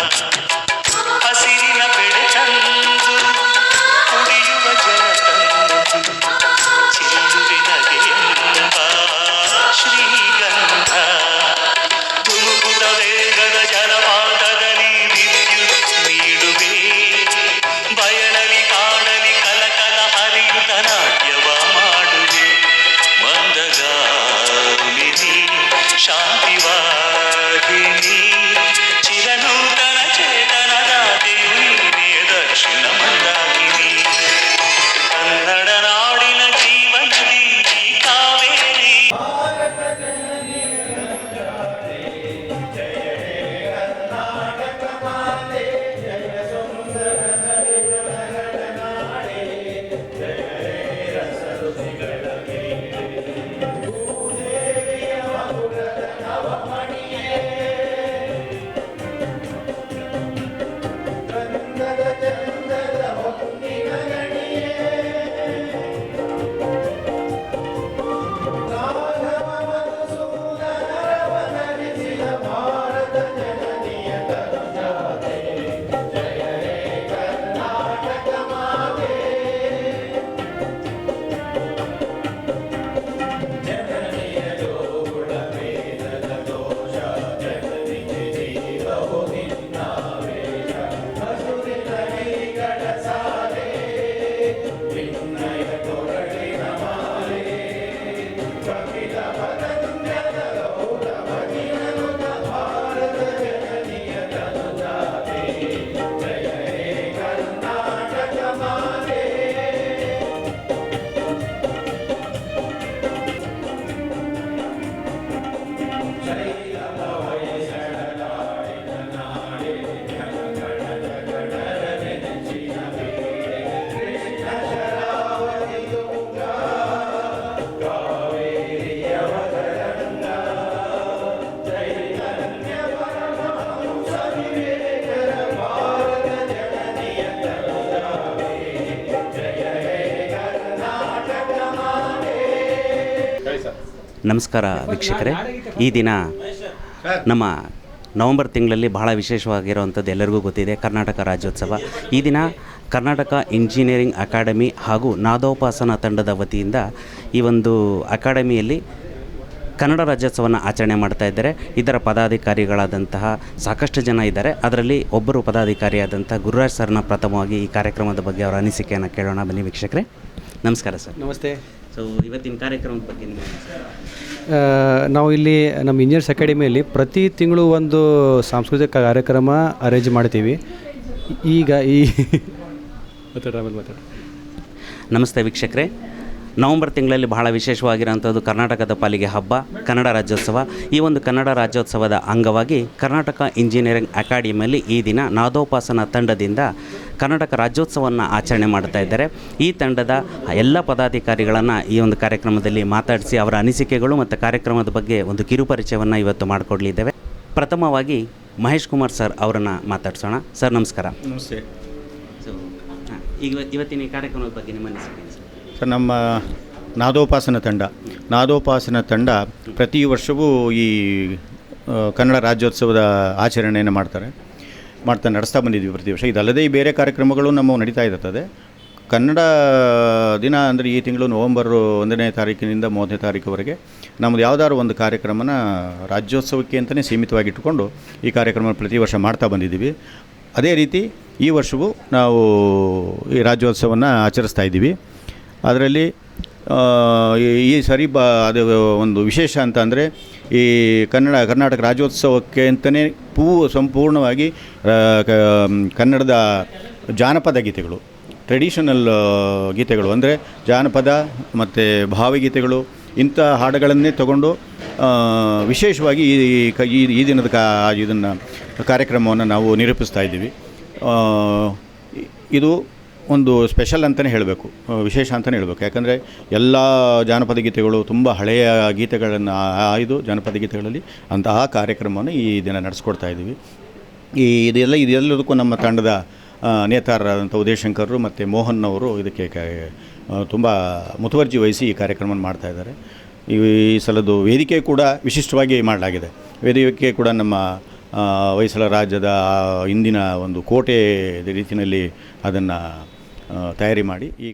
Uh-huh. ನಮಸ್ಕಾರ ವೀಕ್ಷಕರೇ. ಈ ದಿನ ನಮ್ಮ ನವೆಂಬರ್ ತಿಂಗಳಲ್ಲಿ ಬಹಳ ವಿಶೇಷವಾಗಿರುವಂಥದ್ದು ಎಲ್ಲರಿಗೂ ಗೊತ್ತಿದೆ, ಕರ್ನಾಟಕ ರಾಜ್ಯೋತ್ಸವ. ಈ ದಿನ ಕರ್ನಾಟಕ ಇಂಜಿನಿಯರಿಂಗ್ ಅಕಾಡೆಮಿ ಹಾಗೂ ನಾದೋಪಾಸನ ತಂಡದ ವತಿಯಿಂದ ಈ ಒಂದು ಅಕಾಡೆಮಿಯಲ್ಲಿ ಕನ್ನಡ ರಾಜ್ಯೋತ್ಸವವನ್ನು ಆಚರಣೆ ಮಾಡ್ತಾ ಇದ್ದಾರೆ. ಇದರ ಪದಾಧಿಕಾರಿಗಳಾದಂತಹ ಸಾಕಷ್ಟು ಜನ ಇದ್ದಾರೆ. ಅದರಲ್ಲಿ ಒಬ್ಬರು ಪದಾಧಿಕಾರಿಯಾದಂಥ ಗುರುರಾಜ್ ಸರ್ನ ಪ್ರಥಮವಾಗಿ ಈ ಕಾರ್ಯಕ್ರಮದ ಬಗ್ಗೆ ಅವರ ಅನಿಸಿಕೆಯನ್ನು ಕೇಳೋಣ. ಬನ್ನಿ ವೀಕ್ಷಕರೇ. ನಮಸ್ಕಾರ ಸರ್. ನಮಸ್ತೆ. ಸೊ ಇವತ್ತಿನ ಕಾರ್ಯಕ್ರಮದ ಬಗ್ಗೆ ನಿಮ್ಮ ನಾವು ಇಲ್ಲಿ ನಮ್ಮ ಇಂಜಿನಿಯರ್ಸ್ ಅಕಾಡೆಮಿಯಲ್ಲಿ ಪ್ರತಿ ತಿಂಗಳು ಒಂದು ಸಾಂಸ್ಕೃತಿಕ ಕಾರ್ಯಕ್ರಮ ಅರೇಂಜ್ ಮಾಡ್ತೀವಿ. ಈಗ ಈ ಮಾತಾಡ. ನಮಸ್ತೆ ವೀಕ್ಷಕರೇ. ನವೆಂಬರ್ ತಿಂಗಳಲ್ಲಿ ಬಹಳ ವಿಶೇಷವಾಗಿರುವಂಥದ್ದು ಕರ್ನಾಟಕದ ಪಾಲಿಗೆ ಹಬ್ಬ ಕನ್ನಡ ರಾಜ್ಯೋತ್ಸವ. ಈ ಒಂದು ಕನ್ನಡ ರಾಜ್ಯೋತ್ಸವದ ಅಂಗವಾಗಿ ಕರ್ನಾಟಕ ಇಂಜಿನಿಯರಿಂಗ್ ಅಕಾಡೆಮಿಯಲ್ಲಿ ಈ ದಿನ ನಾದೋಪಾಸನ ತಂಡದಿಂದ ಕರ್ನಾಟಕ ರಾಜ್ಯೋತ್ಸವವನ್ನು ಆಚರಣೆ ಮಾಡ್ತಾ ಇದ್ದಾರೆ. ಈ ತಂಡದ ಎಲ್ಲ ಪದಾಧಿಕಾರಿಗಳನ್ನು ಈ ಒಂದು ಕಾರ್ಯಕ್ರಮದಲ್ಲಿ ಮಾತಾಡಿಸಿ ಅವರ ಅನಿಸಿಕೆಗಳು ಮತ್ತು ಕಾರ್ಯಕ್ರಮದ ಬಗ್ಗೆ ಒಂದು ಕಿರುಪರಿಚಯವನ್ನು ಇವತ್ತು ಮಾಡಿಕೊಡ್ಲಿದ್ದೇವೆ. ಪ್ರಥಮವಾಗಿ ಮಹೇಶ್ ಕುಮಾರ್ ಸರ್ ಅವರನ್ನು ಮಾತಾಡ್ಸೋಣ. ಸರ್ ನಮಸ್ಕಾರ. ನಮಸ್ತೆ. ಸೊ ಹಾಂ, ಈಗ ಇವತ್ತಿನ ಈ ಕಾರ್ಯಕ್ರಮದ ಬಗ್ಗೆ ನಿಮ್ಮ ಅನಿಸಿಕೆ ಸರ್ ನಮ್ಮ ನಾದೋಪಾಸನ ತಂಡ. ನಾದೋಪಾಸನ ತಂಡ ಪ್ರತಿ ವರ್ಷವೂ ಈ ಕನ್ನಡ ರಾಜ್ಯೋತ್ಸವದ ಆಚರಣೆಯನ್ನು ಮಾಡ್ತಾರೆ. ಮಾಡ್ತಾ ನಡೆಸ್ತಾ ಬಂದಿದ್ವಿ ಪ್ರತಿ ವರ್ಷ. ಇದಲ್ಲದೆ ಈ ಬೇರೆ ಕಾರ್ಯಕ್ರಮಗಳು ನಮ್ಮ ನಡೀತಾ ಇರ್ತದೆ. ಕನ್ನಡ ದಿನ ಅಂದರೆ ಈ ತಿಂಗಳು ನವೆಂಬರ್ ಒಂದನೇ ತಾರೀಕಿನಿಂದ ಮೂವತ್ತನೇ ತಾರೀಕುವರೆಗೆ ನಮ್ಮದು ಯಾವುದಾದ್ರು ಒಂದು ಕಾರ್ಯಕ್ರಮನ ರಾಜ್ಯೋತ್ಸವಕ್ಕೆ ಅಂತಲೇ ಸೀಮಿತವಾಗಿಟ್ಟುಕೊಂಡು ಈ ಕಾರ್ಯಕ್ರಮ ಪ್ರತಿ ವರ್ಷ ಮಾಡ್ತಾ ಬಂದಿದ್ದೀವಿ. ಅದೇ ರೀತಿ ಈ ವರ್ಷವೂ ನಾವು ಈ ರಾಜ್ಯೋತ್ಸವವನ್ನು ಆಚರಿಸ್ತಾ ಇದ್ದೀವಿ. ಅದರಲ್ಲಿ ಈ- ಸರಿ ಬ, ಅದು ಒಂದು ವಿಶೇಷ ಅಂತ ಅಂದರೆ ಈ ಕನ್ನಡ, ಕರ್ನಾಟಕ ರಾಜ್ಯೋತ್ಸವಕ್ಕೆ ಅಂತಲೇ ಪೂ, ಸಂಪೂರ್ಣವಾಗಿ ಕನ್ನಡದ ಜಾನಪದ ಗೀತೆಗಳು ಟ್ರೆಡಿಷನಲ್ ಗೀತೆಗಳು, ಅಂದರೆ ಜಾನಪದ ಮತ್ತು ಭಾವಗೀತೆಗಳು ಇಂಥ ಹಾಡುಗಳನ್ನೇ ತಗೊಂಡು ವಿಶೇಷವಾಗಿ ಈ ಈ ದಿನದ ಕಾ, ಇದನ್ನು, ಕಾರ್ಯಕ್ರಮವನ್ನು ನಾವು ನಿರೂಪಿಸ್ತಾ ಇದ್ದೀವಿ. ಇದು ಒಂದು ಸ್ಪೆಷಲ್ ಅಂತಲೇ ಹೇಳಬೇಕು ವಿಶೇಷ ಅಂತಲೇ ಹೇಳಬೇಕು. ಯಾಕಂದರೆ ಎಲ್ಲ ಜಾನಪದ ಗೀತೆಗಳು ತುಂಬ ಹಳೆಯ ಗೀತೆಗಳನ್ನು ಆಯ್ದು ಜಾನಪದ ಗೀತೆಗಳಲ್ಲಿ ಅಂತಹ ಕಾರ್ಯಕ್ರಮವನ್ನು ಈ ದಿನ ನಡೆಸ್ಕೊಡ್ತಾ ಇದ್ದೀವಿ. ಈ ಇದೆಲ್ಲ, ಇದೆಲ್ಲದಕ್ಕೂ ನಮ್ಮ ತಂಡದ ನೇತಾರರಾದಂಥ ಉದಯಶಂಕರರು ಮತ್ತು ಮೋಹನ್ ಅವರು ಇದಕ್ಕೆ ತುಂಬ ಮುತುವರ್ಜಿ ವಹಿಸಿ ಈ ಕಾರ್ಯಕ್ರಮವನ್ನು ಮಾಡ್ತಾ ಇದ್ದಾರೆ. ಈ ಸಲದ್ದು ವೇದಿಕೆ ಕೂಡ ವಿಶಿಷ್ಟವಾಗಿ ಮಾಡಲಾಗಿದೆ. ವೇದಿಕೆ ಕೂಡ ನಮ್ಮ ಹೊಯ್ಸಳ ರಾಜ್ಯದ ಇಂದಿನ ಒಂದು ಕೋಟೆ ರೀತಿಯಲ್ಲಿ ಅದನ್ನು ತಯಾರಿ ಮಾಡಿ ಈ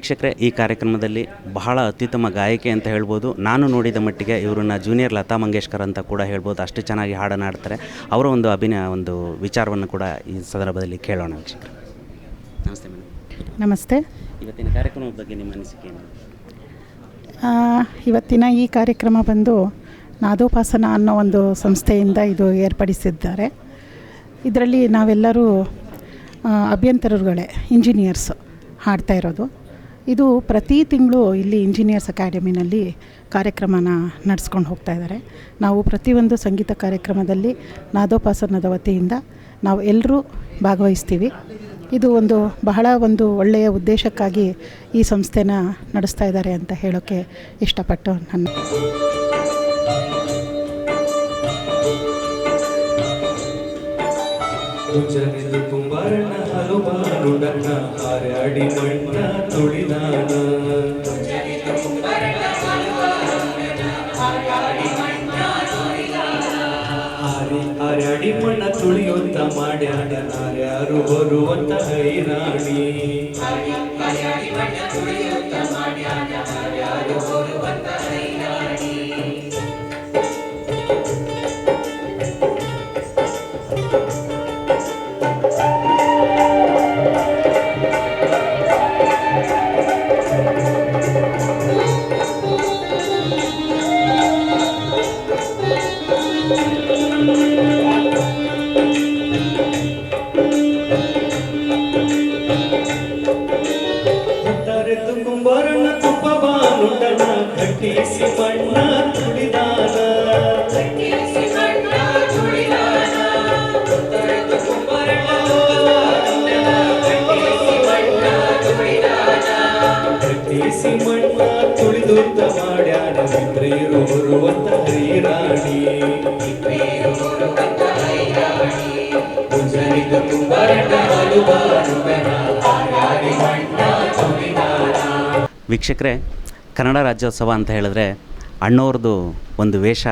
ವೀಕ್ಷಕರೇ ಈ ಕಾರ್ಯಕ್ರಮದಲ್ಲಿ ಬಹಳ ಅತ್ಯುತ್ತಮ ಗಾಯಕಿ ಅಂತ ಹೇಳ್ಬೋದು. ನಾನು ನೋಡಿದ ಮಟ್ಟಿಗೆ ಇವರನ್ನ ಜೂನಿಯರ್ ಲತಾ ಮಂಗೇಶ್ಕರ್ ಅಂತ ಕೂಡ ಹೇಳ್ಬೋದು. ಅಷ್ಟು ಚೆನ್ನಾಗಿ ಹಾಡನ್ನು ಅವರ ಒಂದು ಅಭಿನಯ ಒಂದು ವಿಚಾರವನ್ನು ಕೂಡ ಈ ಸಂದರ್ಭದಲ್ಲಿ ಕೇಳೋಣ ವೀಕ್ಷಕರು. ನಮಸ್ತೆ ಮೇಡಮ್. ನಮಸ್ತೆ. ಇವತ್ತಿನ ಕಾರ್ಯಕ್ರಮದ ಬಗ್ಗೆ ನಿಮ್ಮ ಅನಿಸಿಕೆ ಏನು? ಇವತ್ತಿನ ಈ ಕಾರ್ಯಕ್ರಮ ಬಂದು ನಾದೋಪಾಸನ ಅನ್ನೋ ಒಂದು ಸಂಸ್ಥೆಯಿಂದ ಇದು ಏರ್ಪಡಿಸಿದ್ದಾರೆ. ಇದರಲ್ಲಿ ನಾವೆಲ್ಲರೂ ಅಭ್ಯಂತರರುಗಳೇ ಇಂಜಿನಿಯರ್ಸ್ ಹಾಡ್ತಾ ಇರೋದು. ಇದು ಪ್ರತಿ ತಿಂಗಳು ಇಲ್ಲಿ ಇಂಜಿನಿಯರ್ಸ್ ಅಕಾಡೆಮಿನಲ್ಲಿ ಕಾರ್ಯಕ್ರಮನ ನಡೆಸ್ಕೊಂಡು ಹೋಗ್ತಾ ಇದ್ದಾರೆ. ನಾವು ಪ್ರತಿಯೊಂದು ಸಂಗೀತ ಕಾರ್ಯಕ್ರಮದಲ್ಲಿ ನಾದೋಪಾಸನದ ವತಿಯಿಂದ ನಾವು ಎಲ್ಲರೂ ಭಾಗವಹಿಸ್ತೀವಿ. ಇದು ಒಂದು ಬಹಳ ಒಂದು ಒಳ್ಳೆಯ ಉದ್ದೇಶಕ್ಕಾಗಿ ಈ ಸಂಸ್ಥೆನ ನಡೆಸ್ತಾ ಇದ್ದಾರೆ ಅಂತ ಹೇಳೋಕ್ಕೆ ಇಷ್ಟಪಟ್ಟು ನನ್ನ ಹಲವಾರುಡಣ್ಣ ಹಾರಾಡಿ ಮಣ್ಣ ತುಳಿದಾನ ಹಾರಿ ಹಾರಾಡಿ ಮಣ್ಣ ತುಳಿಯುತ್ತ ಮಾಡ್ಯಾಡ ಯಾರು ಬರುವಂತ ಹೈರಾಣಿ ತುಳಿದುತ್ತ ಮಾಡ್ಯಾಡ ಮಿತ್ರೇರು ಬರುವಂತ ವೀಕ್ಷಕರೇ, ಕನ್ನಡ ರಾಜ್ಯೋತ್ಸವ ಅಂತ ಹೇಳಿದ್ರೆ ಅಣ್ಣವ್ರದ್ದು ಒಂದು ವೇಷ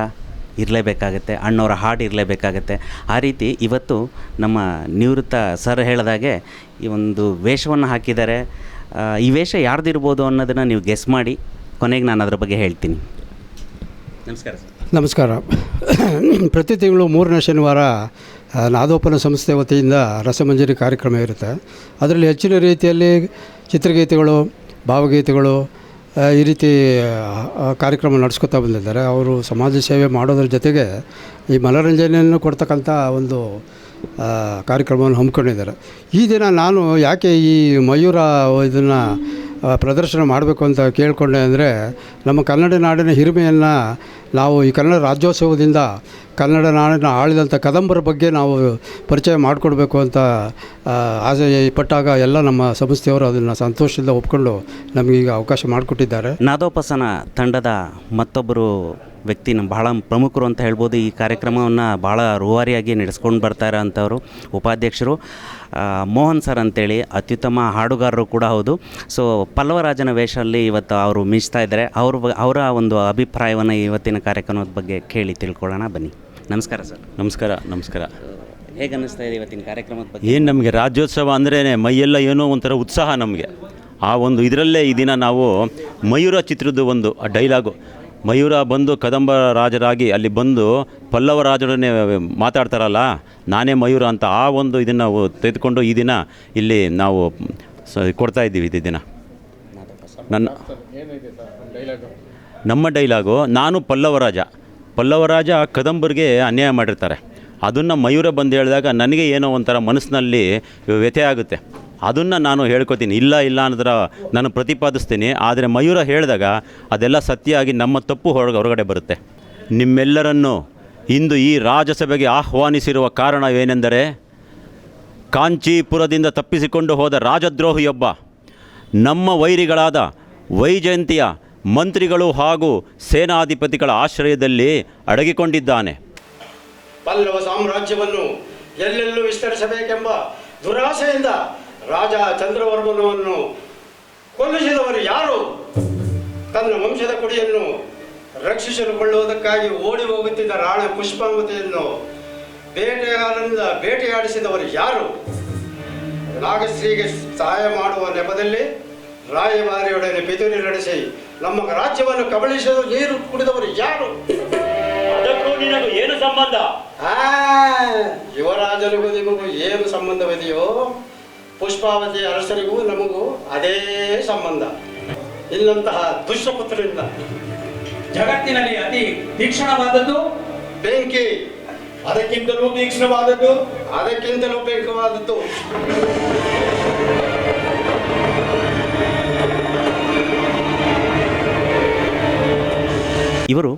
ಇರಲೇಬೇಕಾಗತ್ತೆ ಅಣ್ಣವರ ಹಾಡು ಇರಲೇಬೇಕಾಗತ್ತೆ. ಆ ರೀತಿ ಇವತ್ತು ನಮ್ಮ ನಿವೃತ್ತ ಸರ್ ಹೇಳಿದಾಗೆ ಈ ಒಂದು ವೇಷವನ್ನು ಹಾಕಿದ್ದಾರೆ. ಈ ವೇಷ ಯಾರ್ದಿರ್ಬೋದು ಅನ್ನೋದನ್ನು ನೀವು ಗೆಸ್ ಮಾಡಿ ಕೊನೆಗೆ ನಾನು ಅದ್ರ ಬಗ್ಗೆ ಹೇಳ್ತೀನಿ. ನಮಸ್ಕಾರ ನಮಸ್ಕಾರ. ಪ್ರತಿ ತಿಂಗಳು ಮೂರನೇ ಶನಿವಾರ ನಾದೋಪನ ಸಂಸ್ಥೆ ವತಿಯಿಂದ ರಸಮಂಜರಿ ಕಾರ್ಯಕ್ರಮ ಇರುತ್ತೆ. ಅದರಲ್ಲಿ ಹೆಚ್ಚಿನ ರೀತಿಯಲ್ಲಿ ಚಿತ್ರಗೀತೆಗಳು, ಭಾವಗೀತೆಗಳು ಈ ರೀತಿ ಕಾರ್ಯಕ್ರಮ ನಡೆಸ್ಕೊತಾ ಬಂದಿದ್ದಾರೆ. ಅವರು ಸಮಾಜ ಸೇವೆ ಮಾಡೋದ್ರ ಜೊತೆಗೆ ಈ ಮನೋರಂಜನೆಯನ್ನು ಕೊಡ್ತಕ್ಕಂಥ ಒಂದು ಕಾರ್ಯಕ್ರಮವನ್ನು ಹಮ್ಮಿಕೊಂಡಿದ್ದಾರೆ. ಈ ದಿನ ನಾನು ಯಾಕೆ ಈ ಮಯೂರ ಇದನ್ನು ಪ್ರದರ್ಶನ ಮಾಡಬೇಕು ಅಂತ ಕೇಳಿಕೊಂಡೆ ಅಂದರೆ ನಮ್ಮ ಕನ್ನಡ ನಾಡಿನ ಹಿರಿಮೆಯನ್ನು ನಾವು ಈ ಕನ್ನಡ ರಾಜ್ಯೋತ್ಸವದಿಂದ ಕನ್ನಡ ನಾಡಿನ ಆಳಿದಂಥ ಕದಂಬರ ಬಗ್ಗೆ ನಾವು ಪರಿಚಯ ಮಾಡಿಕೊಡ್ಬೇಕು ಅಂತ ಆಸೆ ಪಟ್ಟಾಗ ಎಲ್ಲ ನಮ್ಮ ಸಂಸ್ಥೆಯವರು ಅದನ್ನು ಸಂತೋಷದಿಂದ ಒಪ್ಕೊಂಡು ನಮಗೀಗ ಅವಕಾಶ ಮಾಡಿಕೊಟ್ಟಿದ್ದಾರೆ. ನಾದೋಪಸನ ತಂಡದ ಮತ್ತೊಬ್ಬರು ವ್ಯಕ್ತಿ ನಮ್ಮ ಬಹಳ ಪ್ರಮುಖರು ಅಂತ ಹೇಳ್ಬೋದು. ಈ ಕಾರ್ಯಕ್ರಮವನ್ನು ಭಾಳ ರೂವಾರಿಯಾಗಿ ನಡೆಸ್ಕೊಂಡು ಬರ್ತಾರೆ ಇರೋಂಥವ್ರು ಉಪಾಧ್ಯಕ್ಷರು. ಮೋಹನ್ ಸರ್ ಅಂತೇಳಿ ಅತ್ಯುತ್ತಮ ಹಾಡುಗಾರರು ಕೂಡ ಹೌದು. ಸೊ ಪಲ್ಲವರಾಜನ ವೇಷಲ್ಲಿ ಇವತ್ತು ಅವರು ಮಿಂಚ್ತಾ ಇದ್ದಾರೆ. ಅವ್ರ ಅವರ ಒಂದು ಅಭಿಪ್ರಾಯವನ್ನು ಇವತ್ತಿನ ಕಾರ್ಯಕ್ರಮದ ಬಗ್ಗೆ ಕೇಳಿ ತಿಳ್ಕೊಳ್ಳೋಣ ಬನ್ನಿ. ನಮಸ್ಕಾರ ಸರ್. ನಮಸ್ಕಾರ ನಮಸ್ಕಾರ. ಹೇಗೆ ಅನ್ನಿಸ್ತಾ ಇದೆ ಇವತ್ತಿನ ಕಾರ್ಯಕ್ರಮದ ಬಗ್ಗೆ? ಏನು ನಮಗೆ ರಾಜ್ಯೋತ್ಸವ ಅಂದ್ರೇ ಮೈಯೆಲ್ಲ ಏನೋ ಒಂಥರ ಉತ್ಸಾಹ ನಮಗೆ. ಆ ಒಂದು ಇದರಲ್ಲೇ ಈ ದಿನ ನಾವು ಮಯೂರ ಚಿತ್ರದ ಒಂದು ಡೈಲಾಗು ಮಯೂರ ಬಂದು ಕದಂಬ ರಾಜರಾಗಿ ಅಲ್ಲಿ ಬಂದು ಪಲ್ಲವ ರಾಜರನ್ನೇ ಮಾತಾಡ್ತಾರಲ್ಲ, ನಾನೇ ಮಯೂರ ಅಂತ ಆ ಒಂದು ಇದನ್ನು ತೆಗೆದುಕೊಂಡು ಈ ದಿನ ಇಲ್ಲಿ ನಾವು ಸ ಕೊಡ್ತಾ ಇದ್ದೀವಿ ಇದು ದಿನ. ನನ್ನ ನಮ್ಮ ಡೈಲಾಗು, ನಾನು ಪಲ್ಲವರಾಜ ಪಲ್ಲವರಾಜ ಕದಂಬರಿಗೆ ಅನ್ಯಾಯ ಮಾಡಿರ್ತಾರೆ. ಅದನ್ನು ಮಯೂರ ಬಂದು ಹೇಳಿದಾಗ ನನಗೆ ಏನೋ ಒಂಥರ ಮನಸ್ಸಿನಲ್ಲಿ ವ್ಯಥೆ ಆಗುತ್ತೆ. ಅದನ್ನು ನಾನು ಹೇಳ್ಕೊತೀನಿ. ಇಲ್ಲ ಇಲ್ಲ ಅನ್ನೋದ್ರ ನಾನು ಪ್ರತಿಪಾದಿಸ್ತೀನಿ. ಆದರೆ ಮಯೂರ ಹೇಳಿದಾಗ ಅದೆಲ್ಲ ಸತ್ಯ ಆಗಿ ನಮ್ಮ ತಪ್ಪು ಹೊರಗೆ ಹೊರಗಡೆ ಬರುತ್ತೆ. ನಿಮ್ಮೆಲ್ಲರನ್ನು ಇಂದು ಈ ರಾಜಸಭೆಗೆ ಆಹ್ವಾನಿಸಿರುವ ಕಾರಣವೇನೆಂದರೆ ಕಾಂಚೀಪುರದಿಂದ ತಪ್ಪಿಸಿಕೊಂಡು ಹೋದ ರಾಜದ್ರೋಹಿಯೊಬ್ಬ, ನಮ್ಮ ವೈರಿಗಳಾದ ವೈಜಯಂತಿಯ ಮಂತ್ರಿಗಳು ಹಾಗೂ ಸೇನಾಧಿಪತಿಗಳ ಆಶ್ರಯದಲ್ಲಿ ಅಡಗಿಕೊಂಡಿದ್ದಾನೆ. ಪಲ್ಲವ ಸಾಮ್ರಾಜ್ಯವನ್ನು ಎಲ್ಲೆಲ್ಲೂ ವಿಸ್ತರಿಸಬೇಕೆಂಬ ದುರಾಸೆಯಿಂದ ರಾಜ ಚಂದ್ರವರ್ಮನವನ್ನು ಕೊಲ್ಲಿಸಿದವರು ಯಾರು? ತನ್ನ ವಂಶದ ಕುಡಿಯನ್ನು ರಕ್ಷಿಸಲು ಕೊಳ್ಳುವುದಕ್ಕಾಗಿ ಓಡಿ ಹೋಗುತ್ತಿದ್ದ ರಾಣ ಪುಷ್ಪಾವತಿಯನ್ನು ಬೇಟೆಗಾರರಿಂದ ಬೇಟೆಯಾಡಿಸಿದವರು ಯಾರು? ನಾಗಶ್ರೀಗೆ ಸಹಾಯ ಮಾಡುವ ನೆಪದಲ್ಲಿ ರಾಯಭಾರಿಯೊಡನೆ ಪಿತೂರಿ ನಡೆಸಿ ನಮ್ಮ ರಾಜ್ಯವನ್ನು ಕಬಳಿಸಲು ನೀರು ಕುಡಿದವರು ಯಾರು? ಅದಕ್ಕೂ ನಿನಗೂ ಏನು ಸಂಬಂಧ? ಆ, ಯುವರಾಜನಿಗೂ ನಿಮಗೂ ಏನು ಸಂಬಂಧವಿದೆಯೋ? ಪುಷ್ಪಾವತಿ ಅರಸರಿಗೂ ನಮಗೂ ಅದೇ ಸಂಬಂಧ. ಇಲ್ಲಂತಹ ದುಷ್ಟಪುತ್ರರಿಂದ ಜಗತ್ತಿನಲ್ಲಿ ಅತಿ ತೀಕ್ಷ್ಣವಾದದ್ದು? ಬೆಂಕಿ? ಅದಕ್ಕಿಂತಲೂ ತೀಕ್ಷ್ಣವಾದದ್ದು? ಅದಕ್ಕಿಂತಲೂ ಬೇಕವಾದದ್ದು ಇವರು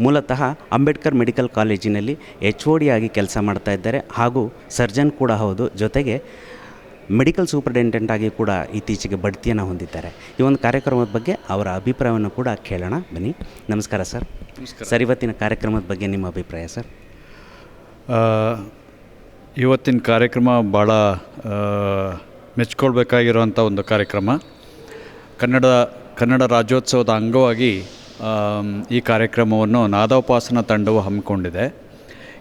ಮೂಲತಃ ಅಂಬೇಡ್ಕರ್ ಮೆಡಿಕಲ್ ಕಾಲೇಜಿನಲ್ಲಿ ಎಚ್ ಒ ಡಿ ಆಗಿ ಕೆಲಸ ಮಾಡ್ತಾ ಇದ್ದಾರೆ ಹಾಗೂ ಸರ್ಜನ್ ಕೂಡ ಹೌದು. ಜೊತೆಗೆ ಮೆಡಿಕಲ್ ಸೂಪರಿಂಟೆಂಡೆಂಟ್ ಆಗಿ ಕೂಡ ಇತ್ತೀಚೆಗೆ ಬಡ್ತಿಯನ್ನು ಹೊಂದಿದ್ದಾರೆ. ಈ ಒಂದು ಕಾರ್ಯಕ್ರಮದ ಬಗ್ಗೆ ಅವರ ಅಭಿಪ್ರಾಯವನ್ನು ಕೂಡ ಕೇಳೋಣ. ಬನ್ನಿ. ನಮಸ್ಕಾರ ಸರ್. ಸರ್ ಇವತ್ತಿನ ಕಾರ್ಯಕ್ರಮದ ಬಗ್ಗೆ ನಿಮ್ಮ ಅಭಿಪ್ರಾಯ ಸರ್? ಆ, ಇವತ್ತಿನ ಕಾರ್ಯಕ್ರಮ ಭಾಳ ಮೆಚ್ಕೊಳ್ಬೇಕಾಗಿರುವಂಥ ಒಂದು ಕಾರ್ಯಕ್ರಮ. ಕನ್ನಡ ಕನ್ನಡ ರಾಜ್ಯೋತ್ಸವದ ಅಂಗವಾಗಿ ಈ ಕಾರ್ಯಕ್ರಮವನ್ನು ನಾದೋಪಾಸನ ತಂಡವು ಹಮ್ಮಿಕೊಂಡಿದೆ.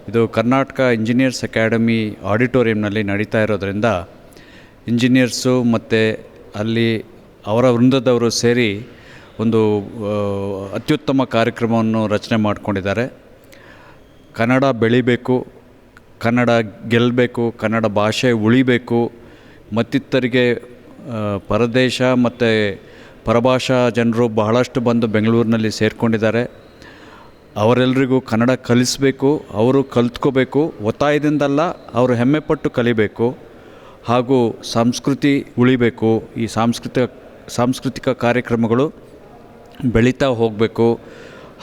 ಇದು ಕರ್ನಾಟಕ ಇಂಜಿನಿಯರ್ಸ್ ಅಕಾಡೆಮಿ ಆಡಿಟೋರಿಯಂನಲ್ಲಿ ನಡೀತಾ ಇರೋದರಿಂದ ಇಂಜಿನಿಯರ್ಸು ಮತ್ತು ಅಲ್ಲಿ ಅವರ ವೃಂದದವರು ಸೇರಿ ಒಂದು ಅತ್ಯುತ್ತಮ ಕಾರ್ಯಕ್ರಮವನ್ನು ರಚನೆ ಮಾಡಿಕೊಂಡಿದ್ದಾರೆ. ಕನ್ನಡ ಬೆಳಿಬೇಕು, ಕನ್ನಡ ಗೆಲ್ಲಬೇಕು ಕನ್ನಡ ಭಾಷೆ ಉಳಿಬೇಕು, ಮತ್ತಿತ್ತರಿಗೆ ಪರದೇಶ ಮತ್ತು ಪರಭಾಷಾ ಜನರು ಬಹಳಷ್ಟು ಬಂದು ಬೆಂಗಳೂರಿನಲ್ಲಿ ಸೇರಿಕೊಂಡಿದ್ದಾರೆ. ಅವರೆಲ್ಲರಿಗೂ ಕನ್ನಡ ಕಲಿಸಬೇಕು, ಅವರು ಕಲ್ತ್ಕೋಬೇಕು, ಒತ್ತಾಯದಿಂದಲ್ಲ ಅವರು ಹೆಮ್ಮೆಪಟ್ಟು ಕಲಿಬೇಕು. ಹಾಗೂ ಸಂಸ್ಕೃತಿ ಉಳಿಬೇಕು, ಈ ಸಾಂಸ್ಕೃತಿಕ ಸಾಂಸ್ಕೃತಿಕ ಕಾರ್ಯಕ್ರಮಗಳು ಬೆಳೀತಾ ಹೋಗಬೇಕು.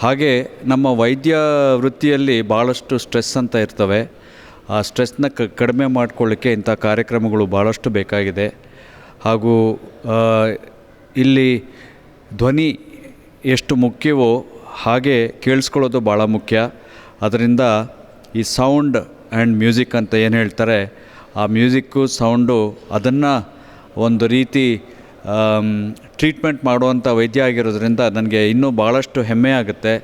ಹಾಗೆ ನಮ್ಮ ವೈದ್ಯ ವೃತ್ತಿಯಲ್ಲಿ ಭಾಳಷ್ಟು ಸ್ಟ್ರೆಸ್ ಅಂತ ಇರ್ತವೆ. ಆ ಸ್ಟ್ರೆಸ್ನ ಕ, ಕಡಿಮೆ ಮಾಡಿಕೊಳ್ಳಿಕ್ಕೆ ಇಂಥ ಕಾರ್ಯಕ್ರಮಗಳು ಭಾಳಷ್ಟು ಬೇಕಾಗಿದೆ. ಹಾಗೂ ಇಲ್ಲಿ ಧ್ವನಿ ಎಷ್ಟು ಮುಖ್ಯವೋ ಹಾಗೆ ಕೇಳಿಸ್ಕೊಳ್ಳೋದು ಭಾಳ ಮುಖ್ಯ. ಅದರಿಂದ ಈ ಸೌಂಡ್ ಆ್ಯಂಡ್ ಮ್ಯೂಸಿಕ್ ಅಂತ ಏನು ಹೇಳ್ತಾರೆ ಆ ಮ್ಯೂಸಿಕ್ಕು ಸೌಂಡು ಅದನ್ನು ಒಂದು ರೀತಿ ಟ್ರೀಟ್ಮೆಂಟ್ ಮಾಡುವಂಥ ವೈದ್ಯ ಆಗಿರೋದ್ರಿಂದ ನನಗೆ ಇನ್ನೂ ಭಾಳಷ್ಟು ಹೆಮ್ಮೆ ಆಗುತ್ತೆ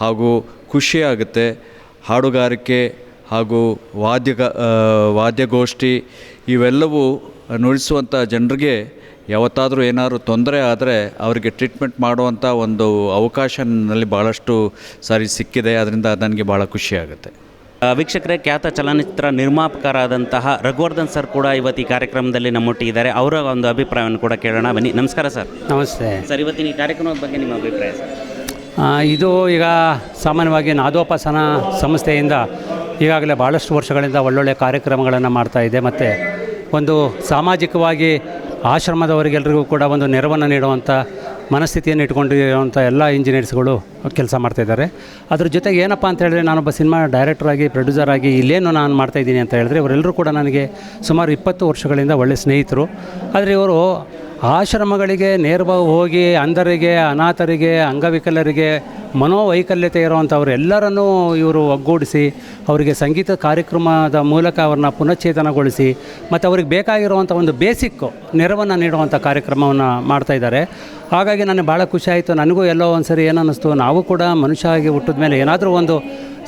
ಹಾಗೂ ಖುಷಿ ಆಗುತ್ತೆ. ಹಾಡುಗಾರಿಕೆ ಹಾಗೂ ವಾದ್ಯ ವಾದ್ಯಗೋಷ್ಠಿ ಇವೆಲ್ಲವೂ ನುಡಿಸುವಂಥ ಜನರಿಗೆ ಯಾವತ್ತಾದರೂ ಏನಾದರೂ ತೊಂದರೆ ಆದರೆ ಅವರಿಗೆ ಟ್ರೀಟ್ಮೆಂಟ್ ಮಾಡುವಂಥ ಒಂದು ಅವಕಾಶ ನನ್ನಲ್ಲಿ ಭಾಳಷ್ಟು ಸಾರಿ ಸಿಕ್ಕಿದೆ. ಅದರಿಂದ ನನಗೆ ಭಾಳ ಖುಷಿ ಆಗುತ್ತೆ. ಆ, ವೀಕ್ಷಕರೇ ಖ್ಯಾತ ಚಲನಚಿತ್ರ ನಿರ್ಮಾಪಕರಾದಂತಹ ರಘುವರ್ಧನ್ ಸರ್ ಕೂಡ ಇವತ್ತು ಈ ಕಾರ್ಯಕ್ರಮದಲ್ಲಿ ನಮ್ಮೊಟ್ಟಿದ್ದಾರೆ ಅವರ ಒಂದು ಅಭಿಪ್ರಾಯವನ್ನು ಕೂಡ ಕೇಳೋಣ. ಬನ್ನಿ. ನಮಸ್ಕಾರ ಸರ್. ನಮಸ್ತೆ. ಸರ್ ಇವತ್ತಿನ ಈ ಕಾರ್ಯಕ್ರಮದ ಬಗ್ಗೆ ನಿಮ್ಮ ಅಭಿಪ್ರಾಯ ಸರ್? ಇದು ಈಗ ಸಾಮಾನ್ಯವಾಗಿ ನಾದೋಪಾಸನ ಸಂಸ್ಥೆಯಿಂದ ಈಗಾಗಲೇ ಭಾಳಷ್ಟು ವರ್ಷಗಳಿಂದ ಒಳ್ಳೊಳ್ಳೆ ಕಾರ್ಯಕ್ರಮಗಳನ್ನು ಮಾಡ್ತಾ ಇದೆ. ಮತ್ತು ಒಂದು ಸಾಮಾಜಿಕವಾಗಿ ಆಶ್ರಮದವರಿಗೆಲ್ಲರಿಗೂ ಕೂಡ ಒಂದು ನೆರವನ್ನು ನೀಡುವಂಥ ಮನಸ್ಥಿತಿಯನ್ನು ಇಟ್ಕೊಂಡಿರುವಂಥ ಎಲ್ಲ ಇಂಜಿನಿಯರ್ಸ್ಗಳು ಕೆಲಸ ಮಾಡ್ತಾಯಿದ್ದಾರೆ ಅದ್ರ ಜೊತೆಗೆ ಏನಪ್ಪ ಅಂತ ಹೇಳಿದ್ರೆ ನಾನೊಬ್ಬ ಸಿನಿಮಾ ಡೈರೆಕ್ಟರ್ ಆಗಿ ಪ್ರೊಡ್ಯೂಸರ್ ಆಗಿ ಇಲ್ಲೇನು ನಾನು ಮಾಡ್ತಾಯಿದ್ದೀನಿ ಅಂತ ಹೇಳಿದ್ರೆ ಇವರೆಲ್ಲರೂ ಕೂಡ ನನಗೆ ಸುಮಾರು ಇಪ್ಪತ್ತು ವರ್ಷಗಳಿಂದ ಒಳ್ಳೆಯ ಸ್ನೇಹಿತರು. ಆದರೆ ಇವರು ಆಶ್ರಮಗಳಿಗೆ ನೇರವಾಗಿ ಹೋಗಿ ಅಂಧರಿಗೆ, ಅನಾಥರಿಗೆ, ಅಂಗವಿಕಲರಿಗೆ, ಮನೋವೈಕಲ್ಯತೆ ಇರುವಂಥವ್ರು ಇವರು ಒಗ್ಗೂಡಿಸಿ ಅವರಿಗೆ ಸಂಗೀತ ಕಾರ್ಯಕ್ರಮದ ಮೂಲಕ ಅವ್ರನ್ನ ಪುನಶ್ಚೇತನಗೊಳಿಸಿ ಮತ್ತು ಅವ್ರಿಗೆ ಬೇಕಾಗಿರುವಂಥ ಒಂದು ಬೇಸಿಕ್ಕು ನೆರವನ್ನು ನೀಡುವಂಥ ಕಾರ್ಯಕ್ರಮವನ್ನು ಮಾಡ್ತಾಯಿದ್ದಾರೆ ಹಾಗಾಗಿ ನನಗೆ ಭಾಳ ಖುಷಿ ಆಯಿತು. ನನಗೂ ಎಲ್ಲೋ ಒಂದು ಸರಿ ಏನನ್ನಿಸ್ತು. ನಾವು ಕೂಡ ಮನುಷ್ಯ ಆಗಿ ಹುಟ್ಟಿದ ಮೇಲೆ ಏನಾದರೂ ಒಂದು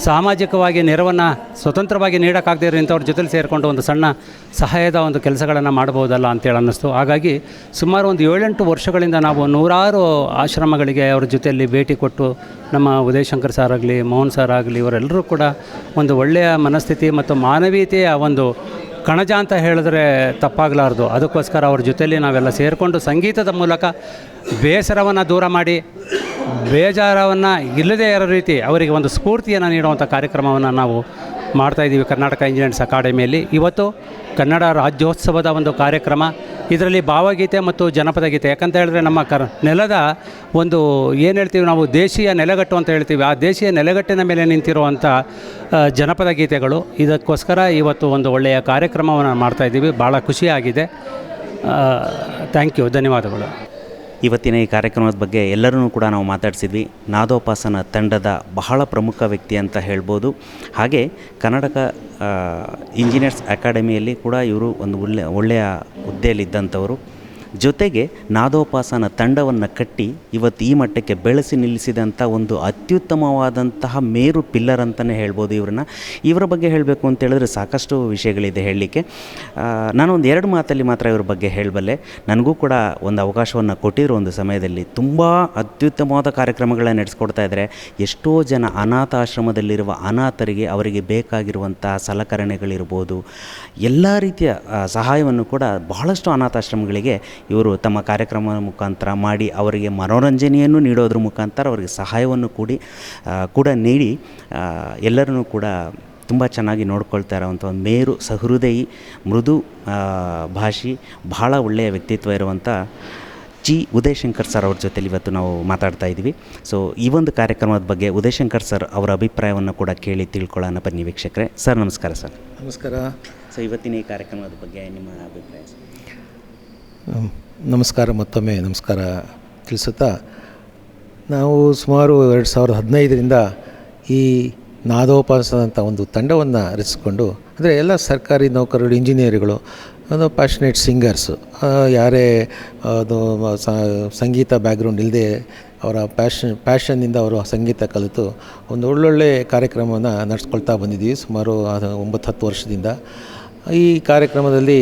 ಸಾಮಾಜಿಕವಾಗಿ ನೆರವನ್ನು ಸ್ವತಂತ್ರವಾಗಿ ನೀಡೋಕ್ಕಾಗದೇ ಇಂಥವ್ರ ಜೊತೆಲಿ ಸೇರಿಕೊಂಡು ಒಂದು ಸಣ್ಣ ಸಹಾಯದ ಒಂದು ಕೆಲಸಗಳನ್ನು ಮಾಡ್ಬೋದಲ್ಲ ಅಂತೇಳಿ ಅನ್ನಿಸ್ತು. ಹಾಗಾಗಿ ಸುಮಾರು ಒಂದು ಏಳೆಂಟು ವರ್ಷಗಳಿಂದ ನಾವು ನೂರಾರು ಆಶ್ರಮಗಳಿಗೆ ಅವ್ರ ಜೊತೆಯಲ್ಲಿ ಭೇಟಿ ಕೊಟ್ಟು ನಮ್ಮ ಉದಯಶಂಕರ್ ಸರ್ ಆಗಲಿ, ಮೋಹನ್ ಸರ್ ಆಗಲಿ, ಇವರೆಲ್ಲರೂ ಕೂಡ ಒಂದು ಒಳ್ಳೆಯ ಮನಸ್ಥಿತಿ ಮತ್ತು ಮಾನವೀಯತೆಯ ಒಂದು ಕಣಜ ಅಂತ ಹೇಳಿದ್ರೆ ತಪ್ಪಾಗಲಾರ್ದು. ಅದಕ್ಕೋಸ್ಕರ ಅವ್ರ ಜೊತೆಯಲ್ಲಿ ನಾವೆಲ್ಲ ಸೇರಿಕೊಂಡು ಸಂಗೀತದ ಮೂಲಕ ಬೇಸರವನ್ನು ದೂರ ಮಾಡಿ ಬೇಜಾರವನ್ನು ಇಲ್ಲದೇ ಇರೋ ರೀತಿ ಅವರಿಗೆ ಒಂದು ಸ್ಫೂರ್ತಿಯನ್ನು ನೀಡುವಂಥ ಕಾರ್ಯಕ್ರಮವನ್ನು ನಾವು ಮಾಡ್ತಾಯಿದ್ದೀವಿ ಕರ್ನಾಟಕ ಇಂಜಿನಿಯರ್ಸ್ ಅಕಾಡೆಮಿಯಲ್ಲಿ. ಇವತ್ತು ಕನ್ನಡ ರಾಜ್ಯೋತ್ಸವದ ಒಂದು ಕಾರ್ಯಕ್ರಮ. ಇದರಲ್ಲಿ ಭಾವಗೀತೆ ಮತ್ತು ಜನಪದ ಗೀತೆ. ಯಾಕಂತ ಹೇಳಿದ್ರೆ ನಮ್ಮ ಕರ್, ನೆಲದ ಒಂದು ಏನು ಹೇಳ್ತೀವಿ ನಾವು ದೇಶೀಯ ನೆಲೆಗಟ್ಟು ಅಂತ ಹೇಳ್ತೀವಿ. ಆ ದೇಶೀಯ ನೆಲೆಗಟ್ಟಿನ ಮೇಲೆ ನಿಂತಿರುವಂಥ ಜನಪದ ಗೀತೆಗಳು. ಇದಕ್ಕೋಸ್ಕರ ಇವತ್ತು ಒಂದು ಒಳ್ಳೆಯ ಕಾರ್ಯಕ್ರಮವನ್ನು ಮಾಡ್ತಾಯಿದ್ದೀವಿ ಭಾಳ ಖುಷಿಯಾಗಿದೆ. ಥ್ಯಾಂಕ್ ಯು ಧನ್ಯವಾದಗಳು. ಇವತ್ತಿನ ಈ ಕಾರ್ಯಕ್ರಮದ ಬಗ್ಗೆ ಎಲ್ಲರನ್ನೂ ಕೂಡ ನಾವು ಮಾತಾಡಿಸಿದ್ವಿ. ನಾದೋಪಾಸನ ತಂಡದ ಬಹಳ ಪ್ರಮುಖ ವ್ಯಕ್ತಿ ಅಂತ ಹೇಳ್ಬೋದು. ಹಾಗೆ ಕನ್ನಡಕ ಇಂಜಿನಿಯರ್ಸ್ ಅಕಾಡೆಮಿಯಲ್ಲಿ ಕೂಡ ಇವರು ಒಂದು ಒಳ್ಳೆ, ಒಳ್ಳೆಯ ಹುದ್ದೆಯಲ್ಲಿದ್ದಂಥವರು. ಜೊತೆಗೆ ನಾದೋಪಾಸನ ತಂಡವನ್ನು ಕಟ್ಟಿ ಇವತ್ತು ಈ ಮಟ್ಟಕ್ಕೆ ಬೆಳೆಸಿ ನಿಲ್ಲಿಸಿದಂಥ ಒಂದು ಅತ್ಯುತ್ತಮವಾದಂತಹ ಮೇರು ಪಿಲ್ಲರ್ ಅಂತಲೇ ಹೇಳ್ಬೋದು ಇವರನ್ನ. ಇವರ ಬಗ್ಗೆ ಹೇಳಬೇಕು ಅಂತ ಹೇಳಿದ್ರೆ ಸಾಕಷ್ಟು ವಿಷಯಗಳಿದೆ ಹೇಳಲಿಕ್ಕೆ. ನಾನೊಂದು ಎರಡು ಮಾತಲ್ಲಿ ಮಾತ್ರ ಇವ್ರ ಬಗ್ಗೆ ಹೇಳಬಲ್ಲೆ. ನನಗೂ ಕೂಡ ಒಂದು ಅವಕಾಶವನ್ನು ಕೊಟ್ಟಿರೋ ಒಂದು ಸಮಯದಲ್ಲಿ. ತುಂಬ ಅತ್ಯುತ್ತಮವಾದ ಕಾರ್ಯಕ್ರಮಗಳನ್ನ ನಡೆಸ್ಕೊಡ್ತಾ ಇದ್ದಾರೆ. ಎಷ್ಟೋ ಜನ ಅನಾಥಾಶ್ರಮದಲ್ಲಿರುವ ಅನಾಥರಿಗೆ ಅವರಿಗೆ ಬೇಕಾಗಿರುವಂತಹ ಸಲಕರಣೆಗಳಿರ್ಬೋದು. ಎಲ್ಲ ರೀತಿಯ ಸಹಾಯವನ್ನು ಕೂಡ ಬಹಳಷ್ಟು ಅನಾಥಾಶ್ರಮಗಳಿಗೆ ಇವರು ತಮ್ಮ ಕಾರ್ಯಕ್ರಮ ಮುಖಾಂತರ ಮಾಡಿ ಅವರಿಗೆ ಮನೋರಂಜನೆಯನ್ನು ನೀಡೋದ್ರ ಮುಖಾಂತರ ಅವರಿಗೆ ಸಹಾಯವನ್ನು ಕೂಡಿ ಕೂಡ ನೀಡಿ ಎಲ್ಲರನ್ನು ಕೂಡ ತುಂಬ ಚೆನ್ನಾಗಿ ನೋಡ್ಕೊಳ್ತಾ ಇರೋವಂಥ ಒಂದು ಮೇರು ಸಹೃದಯಿ ಮೃದು ಭಾಷಿ ಬಹಳ ಒಳ್ಳೆಯ ವ್ಯಕ್ತಿತ್ವ ಇರುವಂಥ ಜಿ. ಉದಯಶಂಕರ್ ಸರ್ ಅವ್ರ ಜೊತೆಲಿ ಇವತ್ತು ನಾವು ಮಾತಾಡ್ತಾ ಇದ್ದೀವಿ. ಸೊ ಈ ಒಂದು ಕಾರ್ಯಕ್ರಮದ ಬಗ್ಗೆ ಉದಯಶಂಕರ್ ಸರ್ ಅವರ ಅಭಿಪ್ರಾಯವನ್ನು ಕೂಡ ಕೇಳಿ ತಿಳ್ಕೊಳ್ಳೋಣ ಬನ್ನಿ ವೀಕ್ಷಕರೇ. ಸರ್ ನಮಸ್ಕಾರ ಸರ್. ನಮಸ್ಕಾರ. ಸೊ ಇವತ್ತಿನ ಈ ಕಾರ್ಯಕ್ರಮದ ಬಗ್ಗೆ ನಿಮ್ಮ ಅಭಿಪ್ರಾಯ ಸರ್? ನಮಸ್ಕಾರ ಮತ್ತೊಮ್ಮೆ ನಮಸ್ಕಾರ ತಿಳಿಸುತ್ತಾ, ನಾವು ಸುಮಾರು ಎರಡು ಸಾವಿರದ ಹದಿನೈದರಿಂದ ಈ ನಾದೋಪಾಸದಂಥ ಒಂದು ತಂಡವನ್ನು ರಚಿಸಿಕೊಂಡು, ಅಂದರೆ ಎಲ್ಲ ಸರ್ಕಾರಿ ನೌಕರರು, ಇಂಜಿನಿಯರ್ಗಳು, ಒಂದು ಪ್ಯಾಷನೇಟ್ ಸಿಂಗರ್ಸು ಯಾರೇ ಅದು ಸಂಗೀತ ಬ್ಯಾಕ್ಗ್ರೌಂಡ್ ಇಲ್ಲದೆ ಅವರ ಪ್ಯಾಷನ್ ಪ್ಯಾಷನ್ನಿಂದ ಅವರು ಸಂಗೀತ ಕಲಿತು ಒಂದು ಒಳ್ಳೊಳ್ಳೆ ಕಾರ್ಯಕ್ರಮವನ್ನು ನಡೆಸ್ಕೊಳ್ತಾ ಬಂದಿದ್ದೀವಿ ಸುಮಾರು ಅದು ಒಂಬತ್ತು ಹತ್ತು ವರ್ಷದಿಂದ. ಈ ಕಾರ್ಯಕ್ರಮದಲ್ಲಿ